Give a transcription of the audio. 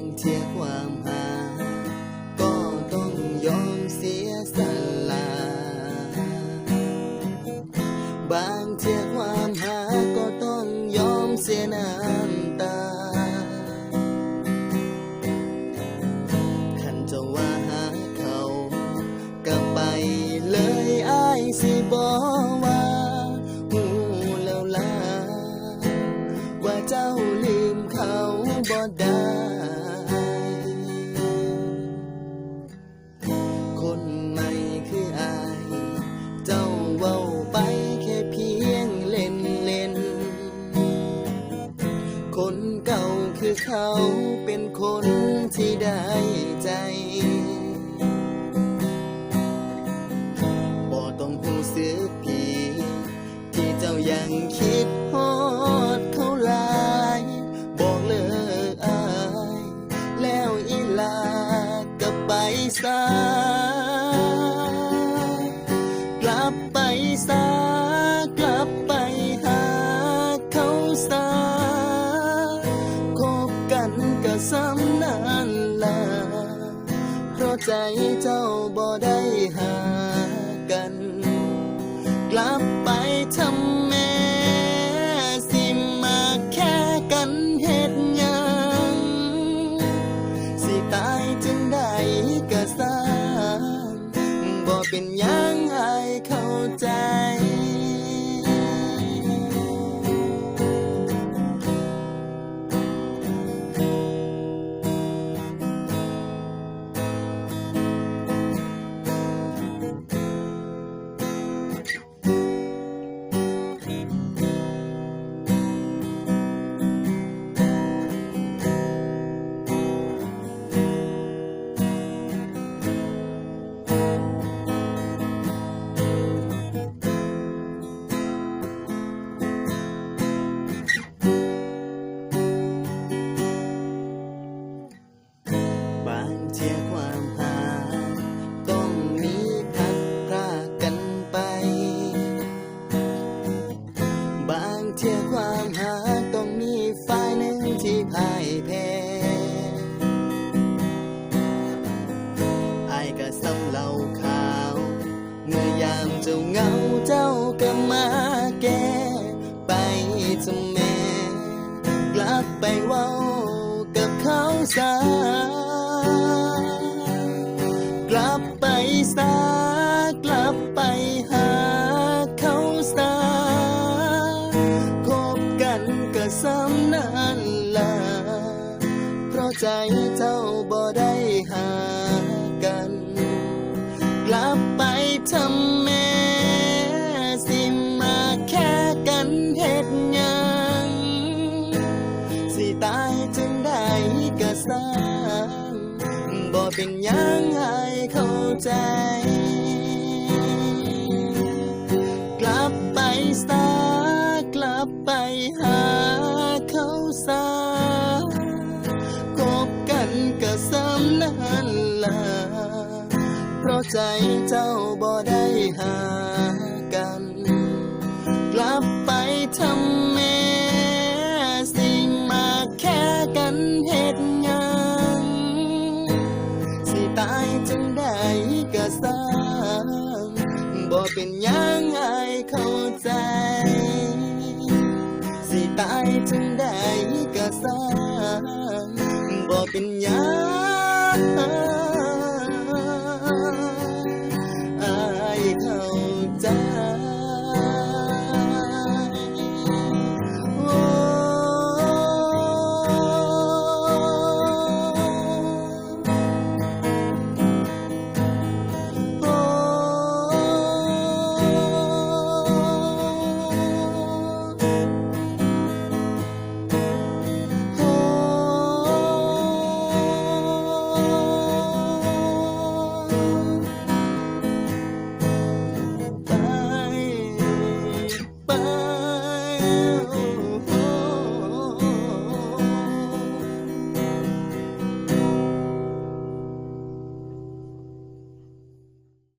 างเชื่อความหา ก็ต้องยอมเสียสละ บางเชื่อความหา ก็ต้องยอมเสียน้ำตาขันจะว่าเขาก็ไปเลยอสิบอกว่าหูแล้ล่ะว่าเจ้าลืมเขาบ่ได้ คือเขาเป็นคนที่ได้ใจบ่ต้องหูสึกผีที่เจ้ายังคิดฮอดเขาหลายบอกเลิกอาย แล้วอีลาก็ไปซาะใจเจ้าบ่ได้หากัน กลับไปทำ เที่ยความหาต้องมีฝ่ายหนึ่งที่พ่ายแพ้ไอายก็ซ้ำเหล่าขาว เมื่อยามเจ้าเงาเจ้าก็มาแก้ไปจนแม่กลับไปเว้ากับเขาซา ใจเจ้าบ่ได้หากัน กลับไปทำแม่สิมาแค่กันเฮ็ดยัง สิตายจึงได้ก็สางบ่เป็นยังให้เข้าใจ กลับไปซากลับไปหาเขาซา ก็ซ้ำนั่นล่ะเพราะใจเจ้าบ่ได้หากัน กลับไปทำแม่สิมาแค่กันเฮ็ดหยังสิตายจึงได้ก็สร้างบ่เป็นยังอายเข้าใจ สิตายจึงได้ก็สร้างบ่เป็นยัง 啊。Oh.